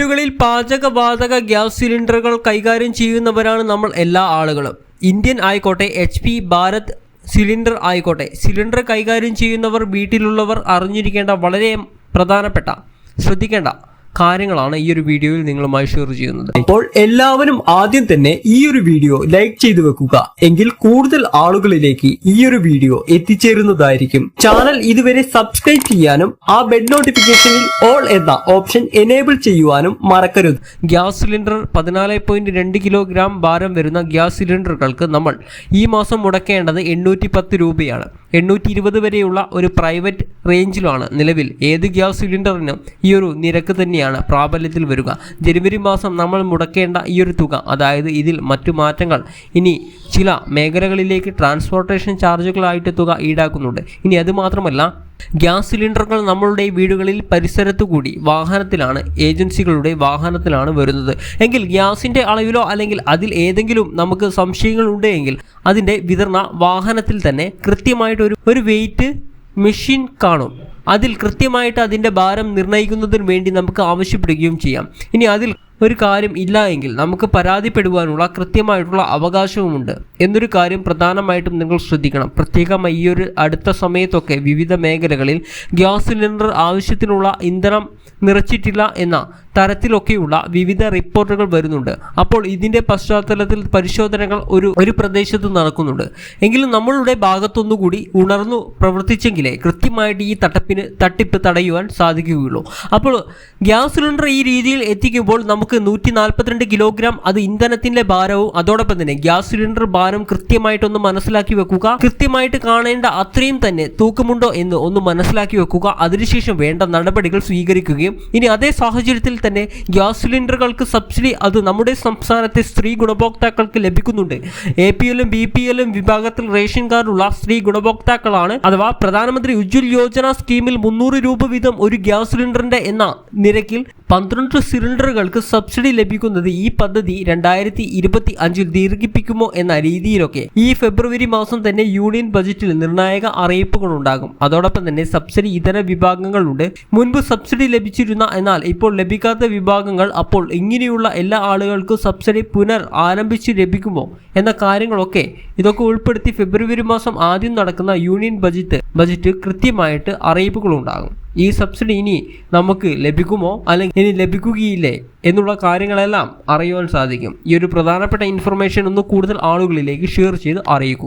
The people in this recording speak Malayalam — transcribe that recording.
വീടുകളിൽ പാചകവാതക ഗ്യാസ് സിലിണ്ടറുകൾ കൈകാര്യം ചെയ്യുന്നവരാണ് നമ്മൾ എല്ലാ ആളുകളും. ഇന്ത്യൻ ആയിക്കോട്ടെ എച്ച് പി ഭാരത് സിലിണ്ടർ ആയിക്കോട്ടെ സിലിണ്ടർ കൈകാര്യം ചെയ്യുന്നവർ വീട്ടിലുള്ളവർ അറിഞ്ഞിരിക്കേണ്ട വളരെ പ്രധാനപ്പെട്ട ശ്രദ്ധിക്കേണ്ട കാര്യങ്ങളാണ് ഈ ഒരു വീഡിയോയിൽ നിങ്ങളുമായി ഷെയർ ചെയ്യുന്നത്. അപ്പോൾ എല്ലാവരും ആദ്യം തന്നെ ഈ ഒരു വീഡിയോ ലൈക്ക് ചെയ്തു വെക്കുക. എങ്കിൽ കൂടുതൽ ആളുകളിലേക്ക് ഈ ഒരു വീഡിയോ എത്തിച്ചേരുന്നതായിരിക്കും. ചാനൽ ഇതുവരെ സബ്സ്ക്രൈബ് ചെയ്യാനും ആ ബെഡ് നോട്ടിഫിക്കേഷനിൽ ഓൾ എന്ന ഓപ്ഷൻ എനേബിൾ ചെയ്യുവാനും മറക്കരുത്. ഗ്യാസ് സിലിണ്ടർ പതിനാല് പോയിന്റ് രണ്ട് കിലോഗ്രാം ഭാരം വരുന്ന ഗ്യാസ് സിലിണ്ടറുകൾക്ക് നമ്മൾ ഈ മാസം മുടക്കേണ്ടത് എണ്ണൂറ്റി പത്ത് രൂപയാണ്. എണ്ണൂറ്റി ഇരുപത് വരെയുള്ള ഒരു പ്രൈവറ്റ് റേഞ്ചിലാണ് നിലവിൽ ഏത് ഗ്യാസ് സിലിണ്ടറിനും ഈ ഒരു നിരക്ക് തന്നെയാണ് പ്രാബല്യത്തിൽ വരിക. ജനുവരി മാസം നമ്മൾ മുടക്കേണ്ട ഈ ഒരു തുക അതായത് ഇതിൽ മറ്റു മാറ്റങ്ങൾ. ഇനി ചില മേഖലകളിലേക്ക് ട്രാൻസ്പോർട്ടേഷൻ ചാർജുകളായിട്ട് തുക ഈടാക്കുന്നുണ്ട്. ഇനി അതുമാത്രമല്ല ഗ്യാസ് സിലിണ്ടറുകൾ നമ്മളുടെ വീടുകളിൽ പരിസരത്തു കൂടി വാഹനത്തിലാണ് ഏജൻസികളുടെ വാഹനത്തിലാണ് വരുന്നത്. എങ്കിൽ ഗ്യാസിന്റെ അളവിലോ അല്ലെങ്കിൽ അതിൽ ഏതെങ്കിലും നമുക്ക് സംശയങ്ങൾ ഉണ്ടെങ്കിൽ അതിന്റെ വിതരണ വാഹനത്തിൽ തന്നെ കൃത്യമായിട്ട് ഒരു ഒരു വെയിറ്റ് മെഷീൻ കാണും. അതിൽ കൃത്യമായിട്ട് അതിന്റെ ഭാരം നിർണയിക്കുന്നതിന് വേണ്ടി നമുക്ക് ആവശ്യപ്പെടുകയും ചെയ്യാം. ഇനി അതിൽ ഒരു കാര്യം ഇല്ല എങ്കിൽ നമുക്ക് പരാതിപ്പെടുവാനുള്ള കൃത്യമായിട്ടുള്ള അവകാശവുമുണ്ട്. എന്നൊരു കാര്യം പ്രധാനമായിട്ടും നിങ്ങൾ ശ്രദ്ധിക്കണം. പ്രത്യേകമായി ഈ ഒരു അടുത്ത സമയത്തൊക്കെ വിവിധ മേഖലകളിൽ ഗ്യാസ് സിലിണ്ടർ ആവശ്യത്തിനുള്ള ഇന്ധനം നിറച്ചിട്ടില്ല എന്ന തരത്തിലൊക്കെയുള്ള വിവിധ റിപ്പോർട്ടുകൾ വരുന്നുണ്ട്. അപ്പോൾ ഇതിന്റെ പശ്ചാത്തലത്തിൽ പരിശോധനകൾ ഒരു ഒരു പ്രദേശത്ത് നടക്കുന്നുണ്ട്. എങ്കിലും നമ്മളുടെ ഭാഗത്തൊന്നുകൂടി ഉണർന്നു പ്രവർത്തിച്ചെങ്കിലേ കൃത്യമായിട്ട് ഈ തട്ടപ്പിന് തട്ടിപ്പ് തടയുവാൻ സാധിക്കുകയുള്ളൂ. അപ്പോൾ ഗ്യാസ് സിലിണ്ടർ ഈ രീതിയിൽ എത്തിക്കുമ്പോൾ നമുക്ക് നൂറ്റി കിലോഗ്രാം അത് ഇന്ധനത്തിന്റെ ഭാരവും അതോടൊപ്പം തന്നെ ഗ്യാസ് സിലിണ്ടർ ഭാരം കൃത്യമായിട്ടൊന്ന് മനസ്സിലാക്കി വെക്കുക. കൃത്യമായിട്ട് കാണേണ്ട അത്രയും തന്നെ തൂക്കമുണ്ടോ എന്ന് ഒന്ന് മനസ്സിലാക്കി വെക്കുക. അതിനുശേഷം വേണ്ട നടപടികൾ സ്വീകരിക്കുകയും ഇനി അതേ സാഹചര്യത്തിൽ തന്നെ ഗ്യാസ് സിലിണ്ടറുകൾക്ക് സബ്സിഡി അത് നമ്മുടെ സംസ്ഥാനത്തെ സ്ത്രീ ഗുണഭോക്താക്കൾക്ക് ലഭിക്കുന്നുണ്ട്. എ പി എല്ലും ബി പി എല്ലും വിഭാഗത്തിൽ റേഷൻ കാർഡുള്ള സ്ത്രീ ഗുണഭോക്താക്കളാണ്. അഥവാ പ്രധാനമന്ത്രി ഉജ്ജ്വൽ യോജന സ്കീമിൽ മുന്നൂറ് രൂപ വീതം ഒരു ഗ്യാസ് സിലിണ്ടറിന്റെ എന്ന നിരക്കിൽ പന്ത്രണ്ട് സിലിണ്ടറുകൾക്ക് സബ്സിഡി ലഭിക്കുന്നത് ഈ പദ്ധതി രണ്ടായിരത്തി ഇരുപത്തി അഞ്ചിൽ ദീർഘിപ്പിക്കുമോ എന്ന രീതിയിലൊക്കെ ഈ ഫെബ്രുവരി മാസം തന്നെ യൂണിയൻ ബജറ്റിൽ നിർണായക അറിയിപ്പുകൾ ഉണ്ടാകും അതോടൊപ്പം തന്നെ സബ്സിഡി ഇതര വിഭാഗങ്ങളുണ്ട്. മുൻപ് സബ്സിഡി ലഭിച്ചിരുന്ന എന്നാൽ ഇപ്പോൾ ലഭിക്കാത്ത വിഭാഗങ്ങൾ അപ്പോൾ ഇങ്ങനെയുള്ള എല്ലാ ആളുകൾക്കും സബ്സിഡി പുനർ ആരംഭിച്ച് ലഭിക്കുമോ എന്ന കാര്യങ്ങളൊക്കെ ഇതൊക്കെ ഉൾപ്പെടുത്തി ഫെബ്രുവരി മാസം ആദ്യം നടക്കുന്ന യൂണിയൻ ബജറ്റ് ബജറ്റ് കൃത്യമായിട്ട് അറിയിപ്പുകൾ ഉണ്ടാകും ഈ സബ്സിഡി ഇനി നമുക്ക് ലഭിക്കുമോ? അല്ലെങ്കിൽ ഇനി ലഭിക്കുകയില്ലേ? എന്നുള്ള കാര്യങ്ങളെല്ലാം അറിയുവാൻ സാധിക്കും. ഈ ഒരു പ്രധാനപ്പെട്ട ഇൻഫർമേഷൻ ഒന്ന് കൂടുതൽ ആളുകളിലേക്ക് ഷെയർ ചെയ്ത് അറിയിക്കും.